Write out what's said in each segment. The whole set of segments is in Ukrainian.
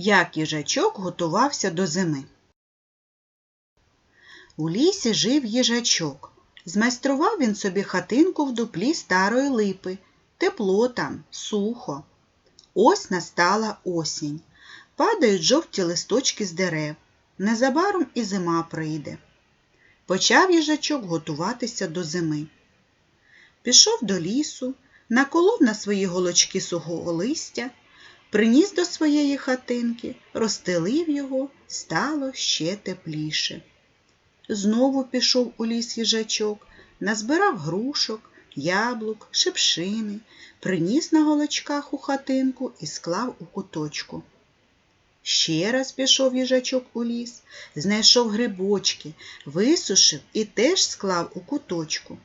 Як їжачок готувався до зими. У лісі жив їжачок. Змайстрував він собі хатинку в дуплі старої липи. Тепло там, сухо. Ось настала осінь. Падають жовті листочки з дерев. Незабаром і зима прийде. Почав їжачок готуватися до зими. Пішов до лісу, наколов на свої голочки сухого листя, приніс до своєї хатинки, розстелив його, стало ще тепліше. Знову пішов у ліс їжачок, назбирав грушок, яблук, шипшини, приніс на голочках у хатинку і склав у куточку. Ще раз пішов їжачок у ліс, знайшов грибочки, висушив і теж склав у куточку.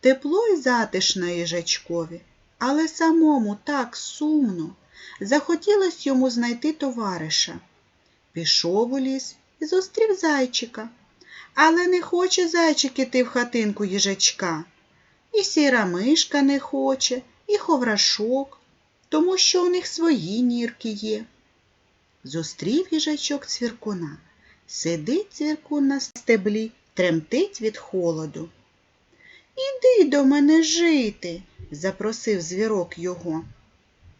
Тепло й затишно їжачкові, але самому так сумно. Захотілось йому знайти товариша. Пішов у ліс і зустрів зайчика. Але не хоче зайчик іти в хатинку їжачка. І сіра мишка не хоче, і ховрашок, тому що у них свої нірки є. Зустрів їжачок цвіркуна. Сидить цвіркун на стеблі, тремтить від холоду. Іди до мене жити, запросив звірок його.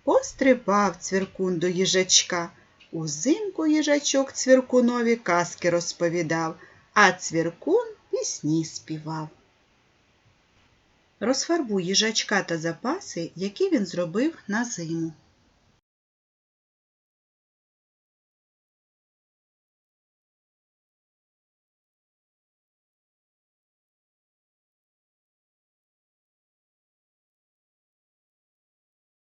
Пострибав цвіркун до їжачка. Узимку їжачок цвіркунові казки розповідав, а цвіркун пісні співав. Розфарбуй їжачка та запаси, які він зробив на зиму.